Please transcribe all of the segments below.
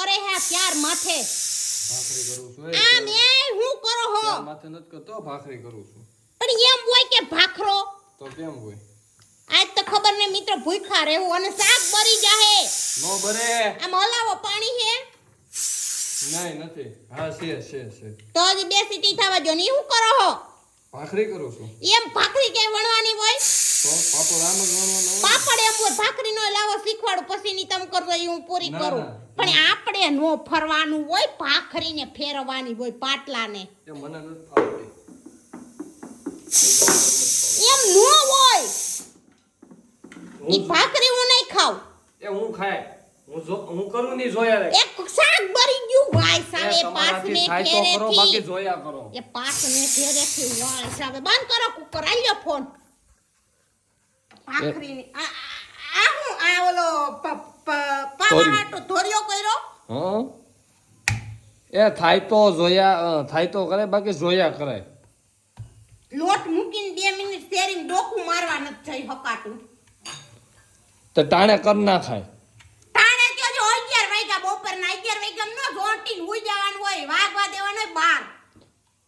કરે હે ત્યાર માથે. ભાખરી કરું છું આમ એ હું કરો હો? માથે નથી કરતો ભાખરી કરું છું. પણ એમ હોય કે ભાખરો? તો કેમ હોય? આજ તો ખબર ને મિત્ર ભૂખા રહેવું અને શાક બરી જાહે. નો બરે આમ હલાવો પાણી હે. નહીં નથી. હા છે છે છે. તો જ બે સીટી થવા જો ને હું કરો હો? ભાખરી કરું છું. એમ ભાખરી કે વણવાની હોય? તો પાપડ આમ જ વણવાનો પાપડ એમ હોય ભાખરી લાવો શીખવાડું પછી ની તમ કરજો એ હું પૂરી કરું. પણ આપણે નો ફરવાનું હોય ભાખરીને ફેરવવાની હોય પાટલાને. એ મને નથી ફાવતી. એમ નો હોય. ઈ ભાખરી હું નહીં ખાવ એ હું ખાય. હું જો હું કરું નહીં જોયા રે. એક શાક બરી ગયું ભાઈ સાવે પાસને તમારાથી થાય તો બાકી ફેરેથી જોયા કરો. એ પાસને ફેરેથી વાળ સાવે બંધ કરો કુકર આલ્યો ફોન. ભાખરીની આ આ ઓલો પ- પ- પાવા ધોરી. હાટુ ધોરિયો કર્યો? હા? એ થાય તો જોયા થાય તો કરે બાકી જોયા કરે. લોટ મૂકીને બે મિનિટ શેરીને ડોકું મારવા નથી થઈ હકાતું. તો ટાણે કર ના ખાય તાણે કે જો 11 વાગ્યા બપોરના 11 વાગ્યા નો જોટીને હોઈ જવાનું હોય વાગવા દેવાનું હોય બાર.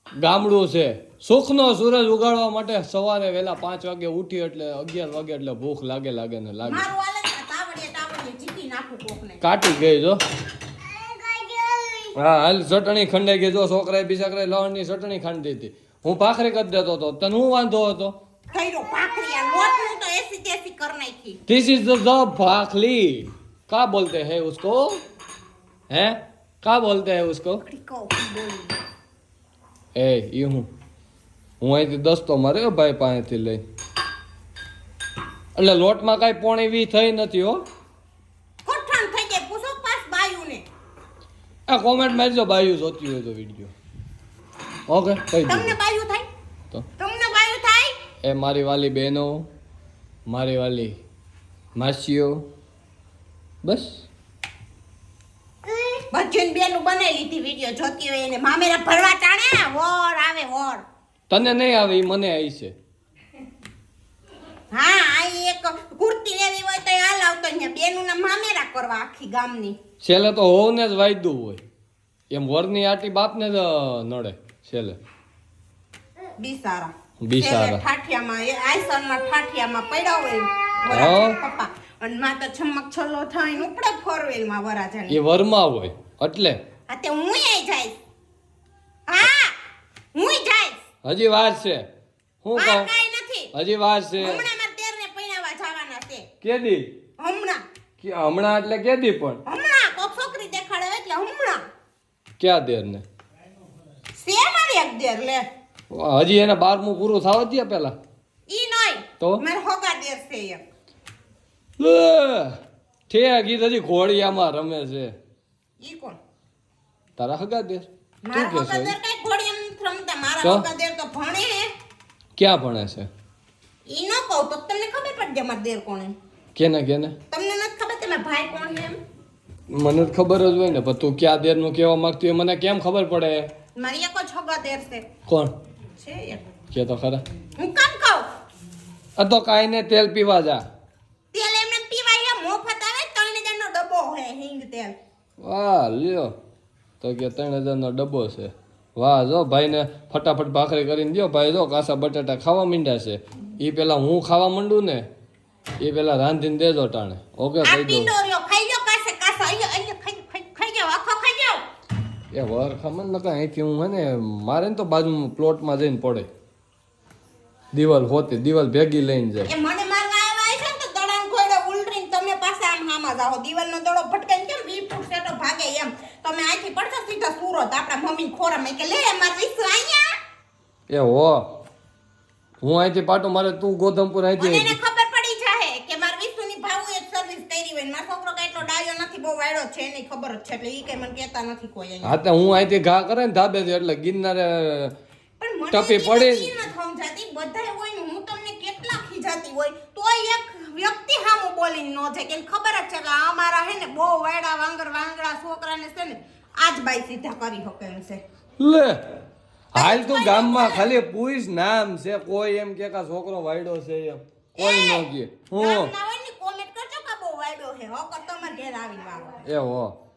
ગામડું છે. સુખનો સૂરજ ઉગાડવા માટે સવારે વેલા પાંચ વાગે ઉઠી એટલે અગિયાર વાગે એટલે ભૂખ લાગે લાગે ને લાગે. મારું કાટી ગઈ જો. હા હાલ ચટણી ખંડાઈ ગઈ. જો છોકરાએ બિચાકરાએ લવણની ચટણી ખાંડી હતી. હું ભાખરી કરી દેતો હતો. તને હું વાંધો હતો? ધીસ ઇઝ ધ ભાખલી કા બોલતે હે ઉસકો? હે? કા બોલતે હે ઉસકો? એ ઈ હું. હું અહીંથી દસ્તો મારે ભાઈ પાસેથી લઈ. એટલે લોટમાં કાંઈ પોણી વી થઈ નથી હો. આ કોમેન્ટ મારજો બાયું જોતી હોય તો વીડિયો ઓકે કહી તમને બાયું થાય? તો? તમને બાયું થાય? એ મારી વાલી બહેનો મારી વાલી માસીઓ બસ. ભજન બેનું બનાવી લીધી વીડિયો જોતી હોય એને. મામેરા ભરવા ટાણે? વોર આવે વોર. તને નહીં આવે એ મને આવી છે. હા આ એક કુર્તી લેવી હોય તો હાલ આવતો અહીંયા. બેનું ના મામેરા કરવા આખી ગામની. છેલ્લે તો હોવને જ વાયદું હોય. એમ વરની આટી બાપને જ નડે છેલ્લે. બિસારા. બિસારા. ઠાઠિયામાં એ ઠાઠિયામાં પડ્યા હોય પપ્પા. અને માતા છમક છલ્લો થઈને ઉપડે ફોરવેલમાં વરાજાની. એ વરમાં હોય એટલે. હા તે હું જઈશ. હા હું જઈશ. હજી વાર છે. હું વાર કહું? નથી. હજી વાર છે. હમણાં મારા દેરને પૈણાવા જવાના છે કેદી? હમણાં. કે હમણાં એટલે કેદી પણ? હમણાં. કોક છોકરી દેખાડે એટલે હમણાં. ક્યાં દેર ને? છે એક દેર લે. હજી એને બારમું પૂરું થવા દે પેલા. ઈ નહીં તો? મારે હોગા દેર છે એમ ઠે ગીત હજી ઘોડિયામાં રમે છે. ઈ કોણ? તારા હગા દેર? મારા હોગા દેર કઈ ઘોડી એમ રમતા. મારા? હોગા દેર તો ભણે. ક્યાં ભણે છે? ઈ ન કહું તો તમને ખબર પડી જાય મારા દેર કોણ. કેને કેને? તમને નથી ખબર કે મારા ભાઈ કોણ છે એમ? મને ખબર જ હોય ને પણ તું ક્યાં દેરનું કહેવા માંગતી હોય મને કેમ ખબર પડે? મારી એક જ દેર છે કોણ? છે કે તો ખરા. હું કામ કહું? આ તો કાંઈ ને તેલ પીવા જા. તેલ એમને પીવા એ મોફત આવે 3000 નો ડબ્બો હે હિંગ તેલ. વાહ લ્યો. તો કે ત્રણ હજારનો ડબ્બો છે. વાહ જો ભાઈને ફટાફટ ભાખરી કરીને દો ભાઈ જો કાસા બટાટા ખાવા માંડ્યા છે. એ પેલા હું ખાવા માંડું ને? એ પેલા રાંધીને દેજો ટાણે. ઓકે કહી જાઓ એ વર ખમણ નકા અહીંથી હું હે ને મારે ને તો બાજુ પ્લોટમાં જઈને પડે. દિવાલ હોતી દિવાલ ભેગી લઈને જાય. એ મને મારવા આવ્યા છે તો દડાણ ખોયડો ઉલટીને તમે પાછા આમ હામાં જાઓ. દિવાલનો દડો ભટકાઈને કેમ વી ફૂટ સેટો ભાગે એમ? તમે અહીંથી પડશો સીધા સુરત આપણા મમ્મી ખોરામાં કે લે માર વિશ્વ અહીંયા. એ હો. હું અહીંથી પાટું મારે તું ગોધમપુર અહીંથી ખબર પડી જાહે કે માર વિશ્વની ભાવું એક સર્વિસ ને મારો છોકરો કઈ એટલો ડાયો નથી બહુ વાયડો છે એની ખબર જ છે. એટલે ઈ કઈ મને કહેતા નથી કોઈ હા તો હું અહીંથી ઘા કરે ને ધાબે એટલે ગિરનારે ટપી પડી. સમજાતી. બધાય હોય ને હું તમને કેટલા ખીજાતી હોય તોય એક વ્યક્તિ સામું બોલીને ન જાય. કે ખબર જ છે કે આ હે ને બહુ વાયડા વાંગર વાંગડા છોકરાને છે ને આજ બાઈ સીધા કરી શકે એમ છે. લે હાલ તું ગામમાં ખાલી પૂછ નામ છે. કોઈ એમ કે કા છોકરો વાયડો છે એમ. કોઈ ન કે હું વાયડો છે. હો કર તમારે ઘેર આવી વાળો એ હો.